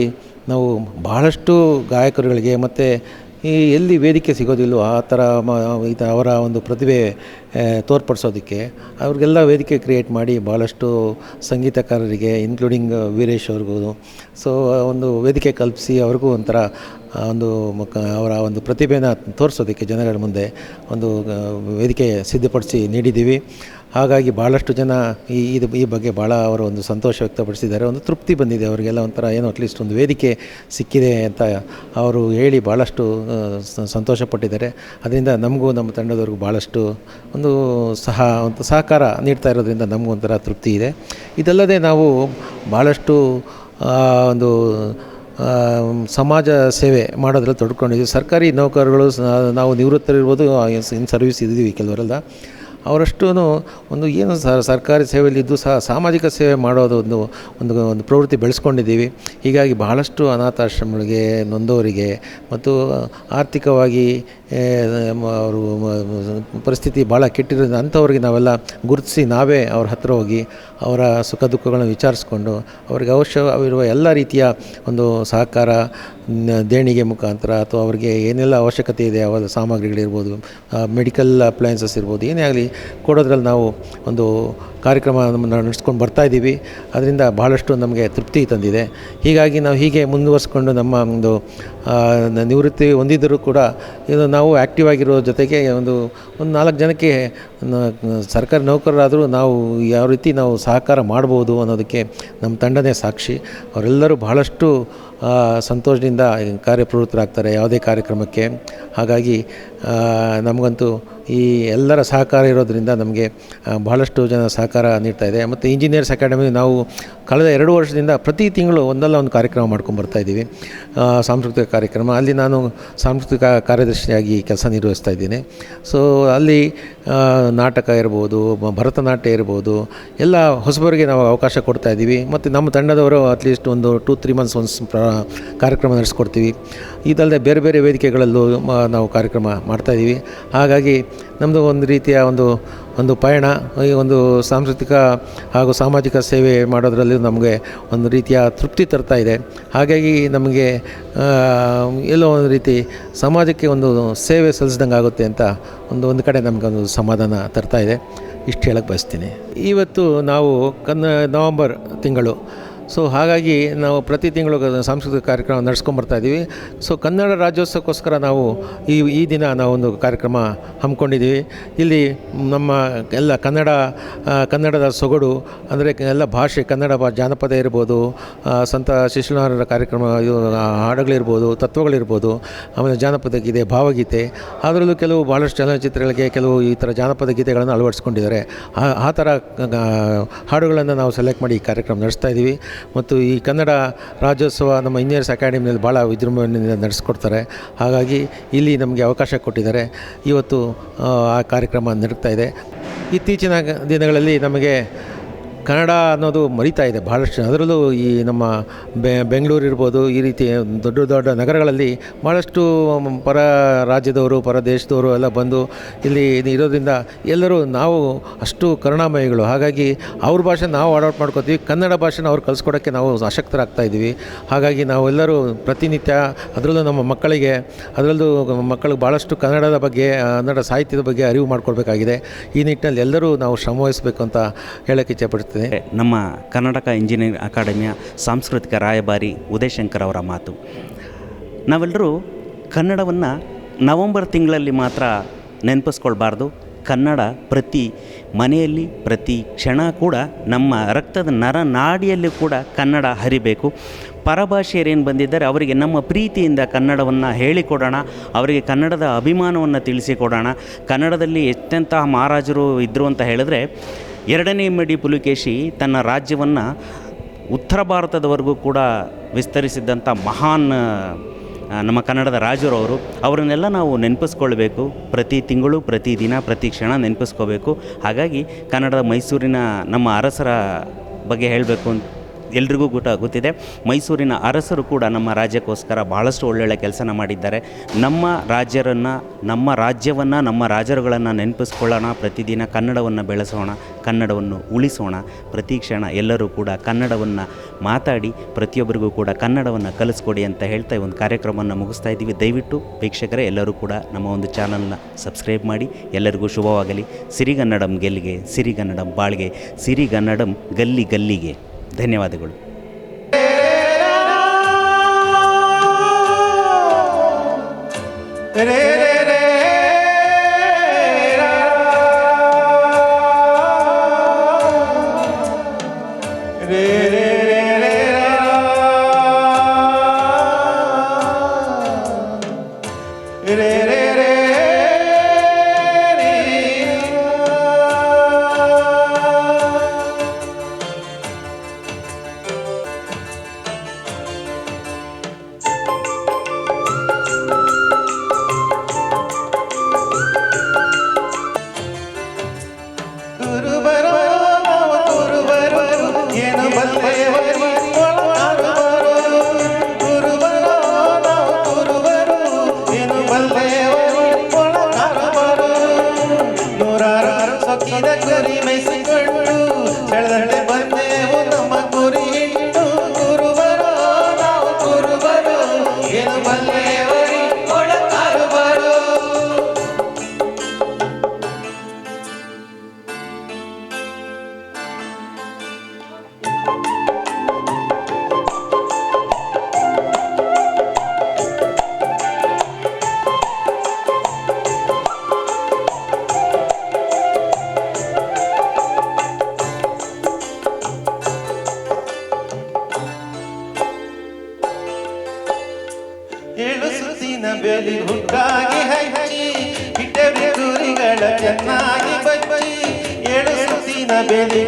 ನಾವು ಬಹಳಷ್ಟು ಗಾಯಕರುಗಳಿಗೆ ಮತ್ತು ಈ ಎಲ್ಲಿ ವೇದಿಕೆ ಸಿಗೋದಿಲ್ವೋ ಆ ಥರ ಮ, ಇದು ಅವರ ಒಂದು ಪ್ರತಿಭೆ ತೋರ್ಪಡಿಸೋದಕ್ಕೆ ಅವ್ರಿಗೆಲ್ಲ ವೇದಿಕೆ ಕ್ರಿಯೇಟ್ ಮಾಡಿ ಭಾಳಷ್ಟು ಸಂಗೀತಕಾರರಿಗೆ ಇನ್ಕ್ಲೂಡಿಂಗ್ ವೀರೇಶ್ ಅವ್ರಿಗೂ ಸೊ ಒಂದು ವೇದಿಕೆ ಕಲ್ಪಿಸಿ ಅವ್ರಿಗೂ ಒಂಥರ ಒಂದು ಅವರ ಒಂದು ಪ್ರತಿಭೆನ ತೋರಿಸೋದಕ್ಕೆ ಜನಗಳ ಮುಂದೆ ಒಂದು ವೇದಿಕೆ ಸಿದ್ಧಪಡಿಸಿ ನೀಡಿದ್ದೀವಿ. ಹಾಗಾಗಿ ಭಾಳಷ್ಟು ಜನ ಈ ಇದು ಈ ಬಗ್ಗೆ ಭಾಳ ಅವರು ಒಂದು ಸಂತೋಷ ವ್ಯಕ್ತಪಡಿಸಿದ್ದಾರೆ. ಒಂದು ತೃಪ್ತಿ ಬಂದಿದೆ ಅವರಿಗೆಲ್ಲ ಒಂಥರ ಏನೋ ಅಟ್ಲೀಸ್ಟ್ ಒಂದು ವೇದಿಕೆ ಸಿಕ್ಕಿದೆ ಅಂತ ಅವರು ಹೇಳಿ ಭಾಳಷ್ಟು ಸಂತೋಷಪಟ್ಟಿದ್ದಾರೆ. ಅದರಿಂದ ನಮಗೂ ನಮ್ಮ ತಂಡದವ್ರಿಗೂ ಭಾಳಷ್ಟು ಒಂದು ಸಹ, ಒಂದು ಸಹಕಾರ ನೀಡ್ತಾ ಇರೋದ್ರಿಂದ ನಮಗೂ ಒಂಥರ ತೃಪ್ತಿ ಇದೆ. ಇದಲ್ಲದೆ ನಾವು ಭಾಳಷ್ಟು ಒಂದು ಸಮಾಜ ಸೇವೆ ಮಾಡೋದ್ರಲ್ಲಿ ತೊಡ್ಕೊಂಡಿದ್ದೀವಿ. ಸರ್ಕಾರಿ ನೌಕರರು ಸ- ನಾವು ನಿವೃತ್ತರಿರ್ಬೋದು ಇನ್ ಸರ್ವಿಸ್ ಇದ್ದೀವಿ ಕೆಲವರೆಲ್ಲ. ಅವರಷ್ಟೂ ಒಂದು ಏನು ಸರ್ಕಾರಿ ಸರ್ಕಾರಿ ಸೇವೆಯಲ್ಲಿದ್ದು ಸಹ ಸಾಮಾಜಿಕ ಸೇವೆ ಮಾಡೋದು ಒಂದು ಒಂದು ಒಂದು ಪ್ರವೃತ್ತಿ ಬೆಳೆಸ್ಕೊಂಡಿದ್ದೀವಿ. ಹೀಗಾಗಿ ಬಹಳಷ್ಟು ಅನಾಥಾಶ್ರಮಗಳಿಗೆ ನೊಂದವರಿಗೆ ಮತ್ತು ಆರ್ಥಿಕವಾಗಿ ಅವರು ಪರಿಸ್ಥಿತಿ ಭಾಳ ಕೆಟ್ಟಿರೋದ್ರಿಂದ ಅಂಥವ್ರಿಗೆ ನಾವೆಲ್ಲ ಗುರುತಿಸಿ ನಾವೇ ಅವ್ರ ಹತ್ರ ಹೋಗಿ ಅವರ ಸುಖ ದುಃಖಗಳನ್ನು ವಿಚಾರಿಸ್ಕೊಂಡು ಅವ್ರಿಗೆ ಅವಶ್ಯವಿರುವ ಎಲ್ಲ ರೀತಿಯ ಒಂದು ಸಹಕಾರ ದೇಣಿಗೆ ಮುಖಾಂತರ ಅಥವಾ ಅವರಿಗೆ ಏನೆಲ್ಲ ಅವಶ್ಯಕತೆ ಇದೆ ಅವರ ಸಾಮಗ್ರಿಗಳಿರ್ಬೋದು ಮೆಡಿಕಲ್ ಅಪ್ಲಯನ್ಸಸ್ ಇರ್ಬೋದು, ಏನೇ ಆಗಲಿ ಕೊಡೋದ್ರಲ್ಲಿ ನಾವು ಒಂದು ಕಾರ್ಯಕ್ರಮ ನಡೆಸ್ಕೊಂಡು ಬರ್ತಾ ಇದ್ದೀವಿ. ಅದರಿಂದ ಭಾಳಷ್ಟು ನಮಗೆ ತೃಪ್ತಿ ತಂದಿದೆ. ಹೀಗಾಗಿ ನಾವು ಹೀಗೆ ಮುಂದುವರಿಸ್ಕೊಂಡು ನಮ್ಮ ಒಂದು ನಿವೃತ್ತಿ ಹೊಂದಿದ್ದರೂ ಕೂಡ ಇದು ನಾವು ಆ್ಯಕ್ಟಿವ್ ಆಗಿರೋ ಜೊತೆಗೆ ಒಂದು ಒಂದು ನಾಲ್ಕು ಜನಕ್ಕೆ ಸರ್ಕಾರಿ ನೌಕರರಾದರೂ ನಾವು ಯಾವ ರೀತಿ ನಾವು ಸಹಕಾರ ಮಾಡ್ಬೋದು ಅನ್ನೋದಕ್ಕೆ ನಮ್ಮ ತಂಡನೇ ಸಾಕ್ಷಿ. ಅವರೆಲ್ಲರೂ ಬಹಳಷ್ಟು ಸಂತೋಷದಿಂದ ಕಾರ್ಯಪ್ರವೃತ್ತರಾಗ್ತಾರೆ ಯಾವುದೇ ಕಾರ್ಯಕ್ರಮಕ್ಕೆ. ಹಾಗಾಗಿ ನಮಗಂತೂ ಈ ಎಲ್ಲರ ಸಹಕಾರ ಇರೋದರಿಂದ ನಮಗೆ ಭಾಳಷ್ಟು ಜನ ಸಹಕಾರ ನೀಡ್ತಾ ಇದೆ. ಮತ್ತು ಇಂಜಿನಿಯರ್ಸ್ ಅಕಾಡೆಮಿ ನಾವು ಕಳೆದ ಎರಡು ವರ್ಷದಿಂದ ಪ್ರತಿ ತಿಂಗಳು ಒಂದಲ್ಲ ಒಂದು ಕಾರ್ಯಕ್ರಮ ಮಾಡ್ಕೊಂಡು ಇದ್ದೀವಿ. ಸಾಂಸ್ಕೃತಿಕ ಕಾರ್ಯಕ್ರಮ. ಅಲ್ಲಿ ನಾನು ಸಾಂಸ್ಕೃತಿಕ ಕಾರ್ಯದರ್ಶಿಯಾಗಿ ಕೆಲಸ ನಿರ್ವಹಿಸ್ತಾ ಇದ್ದೀನಿ. ಸೊ ಅಲ್ಲಿ ನಾಟಕ ಇರ್ಬೋದು ಭರತನಾಟ್ಯ ಇರ್ಬೋದು, ಎಲ್ಲ ಹೊಸಬರಿಗೆ ನಾವು ಅವಕಾಶ ಕೊಡ್ತಾ ಇದ್ದೀವಿ. ಮತ್ತು ನಮ್ಮ ತಂಡದವರು ಅಟ್ಲೀಸ್ಟ್ ಒಂದು ಟೂ ತ್ರೀ ಮಂತ್ಸ್ ಪ್ರ, ಕಾರ್ಯಕ್ರಮ ನಡೆಸ್ಕೊಡ್ತೀವಿ. ಇದಲ್ಲದೆ ಬೇರೆ ಬೇರೆ ವೇದಿಕೆಗಳಲ್ಲೂ ನಾವು ಕಾರ್ಯಕ್ರಮ ಮಾಡ್ತಾಯಿದ್ದೀವಿ ಹಾಗಾಗಿ ನಮ್ಮದು ಒಂದು ರೀತಿಯ ಒಂದು ಒಂದು ಪಯಣ, ಈ ಒಂದು ಸಾಂಸ್ಕೃತಿಕ ಹಾಗೂ ಸಾಮಾಜಿಕ ಸೇವೆ ಮಾಡೋದರಲ್ಲಿ ನಮಗೆ ಒಂದು ರೀತಿಯ ತೃಪ್ತಿ ತರ್ತಾ ಇದೆ. ಹಾಗಾಗಿ ನಮಗೆ ಎಲ್ಲೋ ಒಂದು ರೀತಿ ಸಮಾಜಕ್ಕೆ ಒಂದು ಸೇವೆ ಸಲ್ಲಿಸಿದಂಗೆ ಆಗುತ್ತೆ ಅಂತ ಒಂದು ಒಂದು ಕಡೆ ನಮಗೆ ಒಂದು ಸಮಾಧಾನ ತರ್ತಾ ಇದೆ. ಇಷ್ಟು ಹೇಳಕ್ಕೆ ಬಯಸ್ತೀನಿ. ಇವತ್ತು ನಾವು ಕನ್ನ, ನವಂಬರ್ ತಿಂಗಳು ಸೊ ಹಾಗಾಗಿ ನಾವು ಪ್ರತಿ ತಿಂಗಳು ಸಾಂಸ್ಕೃತಿಕ ಕಾರ್ಯಕ್ರಮ ನಡೆಸ್ಕೊಂಬರ್ತಾ ಇದ್ದೀವಿ ಸೊ ಕನ್ನಡ ರಾಜ್ಯೋತ್ಸವಕ್ಕೋಸ್ಕರ ನಾವು ಈ ಈ ದಿನ ನಾವೊಂದು ಕಾರ್ಯಕ್ರಮ ಹಮ್ಮಿಕೊಂಡಿದ್ದೀವಿ ಇಲ್ಲಿ ನಮ್ಮ ಎಲ್ಲ ಕನ್ನಡ ಕನ್ನಡದ ಸೊಗಡು, ಅಂದರೆ ಎಲ್ಲ ಭಾಷೆ, ಕನ್ನಡ ಜಾನಪದ ಇರ್ಬೋದು ಸಂತ ಶಿಶುನಾರರ ಕಾರ್ಯಕ್ರಮ ಹಾಡುಗಳಿರ್ಬೋದು, ತತ್ವಗಳಿರ್ಬೋದು, ಆಮೇಲೆ ಜಾನಪದ ಗೀತೆ ಭಾವಗೀತೆ, ಅದರಲ್ಲೂ ಕೆಲವು ಭಾಳಷ್ಟು ಚಲನಚಿತ್ರಗಳಿಗೆ ಕೆಲವು ಈ ಥರ ಜಾನಪದ ಗೀತೆಗಳನ್ನು ಅಳವಡಿಸ್ಕೊಂಡಿದ್ದಾರೆ. ಆ ಥರ ಹಾಡುಗಳನ್ನು ನಾವು ಸೆಲೆಕ್ಟ್ ಮಾಡಿ ಈ ಕಾರ್ಯಕ್ರಮ ನಡೆಸ್ತಾ ಇದ್ದೀವಿ ಮತ್ತು ಈ ಕನ್ನಡ ರಾಜ್ಯೋತ್ಸವ ನಮ್ಮ ಇಂಜಿನಿಯರ್ಸ್ ಅಕಾಡೆಮಿಯಲ್ಲಿ ಭಾಳ ವಿಜೃಂಭಣೆಯಿಂದ ನಡೆಸ್ಕೊಡ್ತಾರೆ. ಹಾಗಾಗಿ ಇಲ್ಲಿ ನಮಗೆ ಅವಕಾಶ ಕೊಟ್ಟಿದ್ದಾರೆ. ಇವತ್ತು ಆ, ಕಾರ್ಯಕ್ರಮ ನಡೀತಾ ಇದೆ. ಇತ್ತೀಚಿನ ದಿನಗಳಲ್ಲಿ ನಮಗೆ ಕನ್ನಡ ಅನ್ನೋದು ಮರಿತಾ ಇದೆ ಭಾಳಷ್ಟು ಅದರಲ್ಲೂ ಈ ನಮ್ಮ ಬೆಂಗಳೂರು ಇರ್ಬೋದು, ಈ ರೀತಿ ದೊಡ್ಡ ದೊಡ್ಡ ನಗರಗಳಲ್ಲಿ ಭಾಳಷ್ಟು ಪರ ರಾಜ್ಯದವರು, ಪರ ದೇಶದವರು ಎಲ್ಲ ಬಂದು ಇಲ್ಲಿ ಇರೋದ್ರಿಂದ ಎಲ್ಲರೂ ನಾವು ಅಷ್ಟು ಕರುಣಾಮಯಿಗಳು. ಹಾಗಾಗಿ ಅವ್ರ ಭಾಷೆ ನಾವು ಆಡೌಟ್ ಮಾಡ್ಕೋತೀವಿ. ಕನ್ನಡ ಭಾಷೆನ ಅವ್ರು ಕಲಿಸ್ಕೊಡೋಕ್ಕೆ ನಾವು ಆಸಕ್ತರಾಗ್ತಾ ಇದ್ದೀವಿ. ಹಾಗಾಗಿ ನಾವೆಲ್ಲರೂ ಪ್ರತಿನಿತ್ಯ ಅದರಲ್ಲೂ ನಮ್ಮ ಮಕ್ಕಳಿಗೆ, ಅದರಲ್ಲೂ ಮಕ್ಕಳಿಗೆ ಭಾಳಷ್ಟು ಕನ್ನಡದ ಬಗ್ಗೆ, ಕನ್ನಡ ಸಾಹಿತ್ಯದ ಬಗ್ಗೆ ಅರಿವು ಮಾಡಿಕೊಡ್ಬೇಕಾಗಿದೆ ಈ ನಿಟ್ಟಿನಲ್ಲಿ ಎಲ್ಲರೂ ನಾವು ಶ್ರಮವಹಿಸಬೇಕು ಅಂತ ಹೇಳೋಕ್ಕೆ ಇಚ್ಛೆಪಡ್ತೀನಿ ನಮ್ಮ ಕರ್ನಾಟಕ ಇಂಜಿನಿಯರಿಂಗ್ ಅಕಾಡೆಮಿಯ ಸಾಂಸ್ಕೃತಿಕ ರಾಯಭಾರಿ ಉದಯಶಂಕರ್ ಅವರ ಮಾತು. ನಾವೆಲ್ಲರೂ ಕನ್ನಡವನ್ನು ನವಂಬರ್ ತಿಂಗಳಲ್ಲಿ ಮಾತ್ರ ನೆನಪಿಸ್ಕೊಳ್ಬಾರ್ದು. ಕನ್ನಡ ಪ್ರತಿ ಮನೆಯಲ್ಲಿ, ಪ್ರತಿ ಕ್ಷಣ ಕೂಡ ನಮ್ಮ ರಕ್ತದ ನರ ನಾಡಿಯಲ್ಲಿ ಕೂಡ ಕನ್ನಡ ಹರಿಬೇಕು. ಪರಭಾಷೆಯರೇನು ಬಂದಿದ್ದಾರೆ, ಅವರಿಗೆ ನಮ್ಮ ಪ್ರೀತಿಯಿಂದ ಕನ್ನಡವನ್ನು ಹೇಳಿಕೊಡೋಣ, ಅವರಿಗೆ ಕನ್ನಡದ ಅಭಿಮಾನವನ್ನು ತಿಳಿಸಿಕೊಡೋಣ. ಕನ್ನಡದಲ್ಲಿ ಎಷ್ಟಂತಹ ಮಹಾರಾಜರು ಇದ್ದರು ಅಂತ ಹೇಳಿದ್ರೆ ಎರಡನೇ ಮಡಿ ಪುಲಿಕೇಶಿ ತನ್ನ ರಾಜ್ಯವನ್ನು ಉತ್ತರ ಭಾರತದವರೆಗೂ ಕೂಡ ವಿಸ್ತರಿಸಿದ್ದಂಥ ಮಹಾನ್ ನಮ್ಮ ಕನ್ನಡದ ರಾಜರವರು ಅವರನ್ನೆಲ್ಲ ನಾವು ನೆನಪಿಸ್ಕೊಳ್ಬೇಕು. ಪ್ರತಿ ತಿಂಗಳು, ಪ್ರತಿ ದಿನ, ಪ್ರತಿ ಕ್ಷಣ ನೆನಪಿಸ್ಕೋಬೇಕು. ಹಾಗಾಗಿ ಕನ್ನಡದ ಮೈಸೂರಿನ ನಮ್ಮ ಅರಸರ ಬಗ್ಗೆ ಹೇಳಬೇಕು ಅಂತ ಎಲ್ರಿಗೂ ಕೂಡ ಗೊತ್ತಿದೆ. ಮೈಸೂರಿನ ಅರಸರು ಕೂಡ ನಮ್ಮ ರಾಜ್ಯಕ್ಕೋಸ್ಕರ ಭಾಳಷ್ಟು ಒಳ್ಳೊಳ್ಳೆ ಕೆಲಸನ ಮಾಡಿದ್ದಾರೆ. ನಮ್ಮ ರಾಜ್ಯರನ್ನು, ನಮ್ಮ ರಾಜ್ಯವನ್ನು, ನಮ್ಮ ರಾಜರುಗಳನ್ನು ನೆನಪಿಸ್ಕೊಳ್ಳೋಣ. ಪ್ರತಿದಿನ ಕನ್ನಡವನ್ನು ಬೆಳೆಸೋಣ, ಕನ್ನಡವನ್ನು ಉಳಿಸೋಣ. ಪ್ರತಿ ಕ್ಷಣ ಎಲ್ಲರೂ ಕೂಡ ಕನ್ನಡವನ್ನು ಮಾತಾಡಿ, ಪ್ರತಿಯೊಬ್ಬರಿಗೂ ಕೂಡ ಕನ್ನಡವನ್ನು ಕಲಿಸ್ಕೊಡಿ ಅಂತ ಹೇಳ್ತಾ ಈ ಒಂದು ಕಾರ್ಯಕ್ರಮವನ್ನು ಮುಗಿಸ್ತಾ ಇದ್ದೀವಿ. ದಯವಿಟ್ಟು ಪ್ರೇಕ್ಷಕರೇ ಎಲ್ಲರೂ ಕೂಡ ನಮ್ಮ ಒಂದು ಚಾನಲ್ನ ಸಬ್ಸ್ಕ್ರೈಬ್ ಮಾಡಿ. ಎಲ್ಲರಿಗೂ ಶುಭವಾಗಲಿ. ಸಿರಿಗನ್ನಡಂ ಗೆಲ್ಲಿಗೆ, ಸಿರಿಗನ್ನಡಂ ಬಾಳ್ಗೆ, ಸಿರಿಗನ್ನಡಂ ಗಲ್ಲಿ ಗಲ್ಲಿಗೆ. ಧನ್ಯವಾದಗಳು ಗುರುಬರೋ ಬೆಲಿ ಹುಟ್ಟಾಗಿ ಹಚ್ಚಿ ಇಟ್ಟರೆ ಗುರಿಗಳ ಚೆನ್ನಾಗಿ ಬಚ್ಚಿ ಏಳು ಸುತ್ತಿನ ಬೆಲಿ